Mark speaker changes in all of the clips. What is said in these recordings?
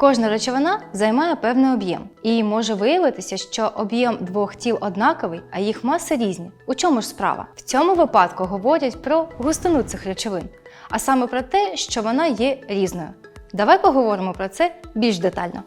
Speaker 1: Кожна речовина займає певний об'єм, і може виявитися, що об'єм двох тіл однаковий, а їх маси різні. У чому ж справа? В цьому випадку говорять про густину цих речовин, а саме про те, що вона є різною. Давай поговоримо про це більш детально.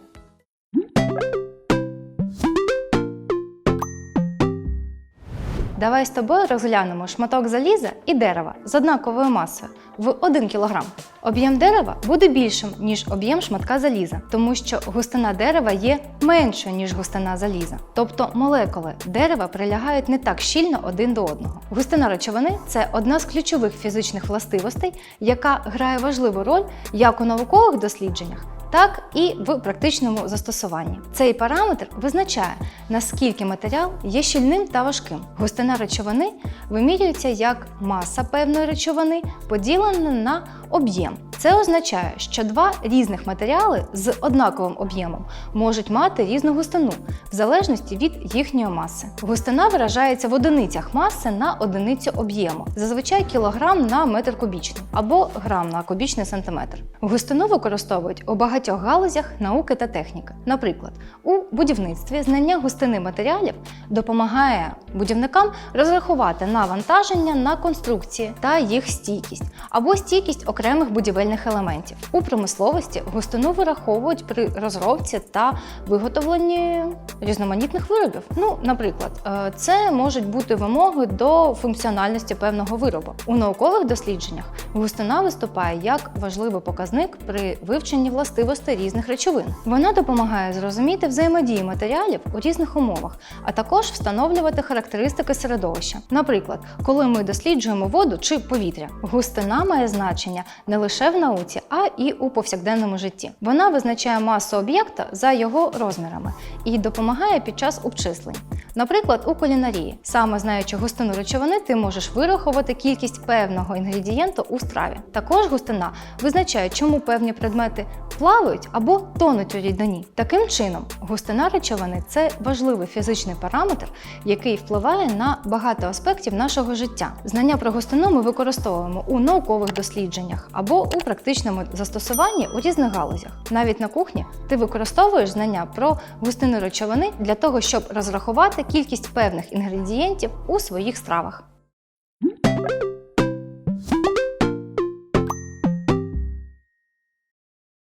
Speaker 1: Давай з тобою розглянемо шматок заліза і дерева з однаковою масою в 1 кг. Об'єм дерева буде більшим, ніж об'єм шматка заліза, тому що густина дерева є меншою, ніж густина заліза. Тобто молекули дерева прилягають не так щільно один до одного. Густина речовини це одна з ключових фізичних властивостей, яка грає важливу роль як у наукових дослідженнях, так і в практичному застосуванні. Цей параметр визначає, наскільки матеріал є щільним та важким. Густина речовини вимірюється як маса певної речовини поділена на об'єм. Це означає, що два різних матеріали з однаковим об'ємом можуть мати різну густину в залежності від їхньої маси. Густина виражається в одиницях маси на одиницю об'єму, зазвичай кілограм на метр кубічний або грам на кубічний сантиметр. Густину використовують у багатьох галузях науки та техніки. Наприклад, у будівництві знання густини матеріалів допомагає будівникам розрахувати навантаження на конструкції та їх стійкість або стійкість окремих будівельних елементів. У промисловості густину вираховують при розробці та виготовленні різноманітних виробів. Ну, наприклад, е, це можуть бути вимоги до функціональності певного виробу. У наукових дослідженнях густина виступає як важливий показник при вивченні властивостей різних речовин. Вона допомагає зрозуміти взаємодії матеріалів у різних умовах, а також встановлювати характеристики середовища. Наприклад, коли ми досліджуємо воду чи повітря, густина має значення не лише в науці, а і у повсякденному житті. Вона визначає масу об'єкта за його розмірами і допомагає під час обчислень. Наприклад, у кулінарії, саме знаючи густину речовини, ти можеш вирахувати кількість певного інгредієнту у страві. Також густина визначає, чому певні предмети плавають або тонуть у рідині. Таким чином, густина речовини це важливий фізичний параметр, який впливає на багато аспектів нашого життя. Знання про густину ми використовуємо у наукових дослідженнях або у практичному застосуванні у різних галузях. Навіть на кухні ти використовуєш знання про густину речовини для того, щоб розрахувати кількість певних інгредієнтів у своїх стравах.